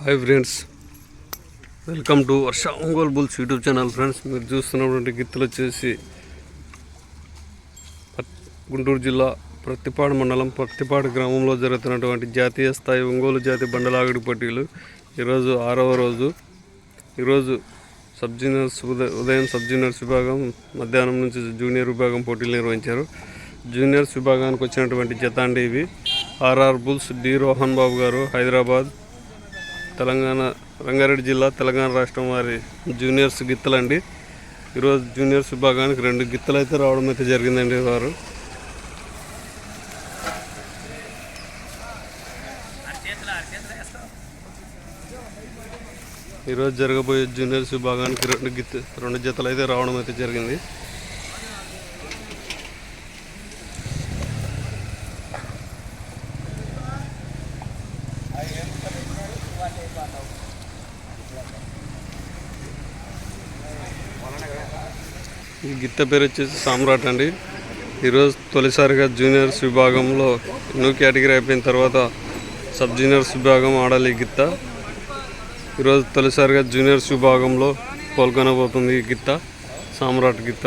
Hi friends welcome to Varsha Ongole bulls YouTube channel friends మీరు చూస్తున్నటువంటి గిత్తలు వచ్చేసి గుంటూరు జిల్లా ప్రత్తిపాడు మండలం ప్రత్తిపాడు గ్రామంలో జరుగుతున్నటువంటి జాతీయ స్థాయి ఒంగోలు జాతి బండలాగడి పోటీలు. ఈరోజు ఆరవ రోజు. ఈరోజు సబ్ జూనియర్స్ ఉదయం సబ్ జూనియర్స్ విభాగం మధ్యాహ్నం నుంచి జూనియర్ విభాగం పోటీలు నిర్వహించారు. జూనియర్స్ విభాగానికి వచ్చినటువంటి జత ఇవి. RR bulls D Rohan Babu గారు హైదరాబాద్. తెలంగాణ రంగారెడ్డి జిల్లా తెలంగాణ రాష్ట్రం వారి జూనియర్స్ గిత్తలండి. ఈరోజు జూనియర్స్ విభాగానికి రెండు గిత్తలు అయితే రావడం అయితే జరిగిందండి వారు. ఈరోజు జరగబోయే జూనియర్స్ విభాగానికి రెండు గిత్త రెండు జతలు అయితే రావడం అయితే జరిగింది. గిత్త పేరు వచ్చేసి సామ్రాట్ అండి. ఈరోజు తొలిసారిగా జూనియర్స్ విభాగంలో న్యూ కేటగిరీ అయిపోయిన తర్వాత సబ్ జూనియర్స్ విభాగం ఆడాలి ఈ గిత్త. ఈరోజు తొలిసారిగా జూనియర్స్ విభాగంలో పాల్గొనబోతుంది ఈ గిత్త సామ్రాట్ గిత్త.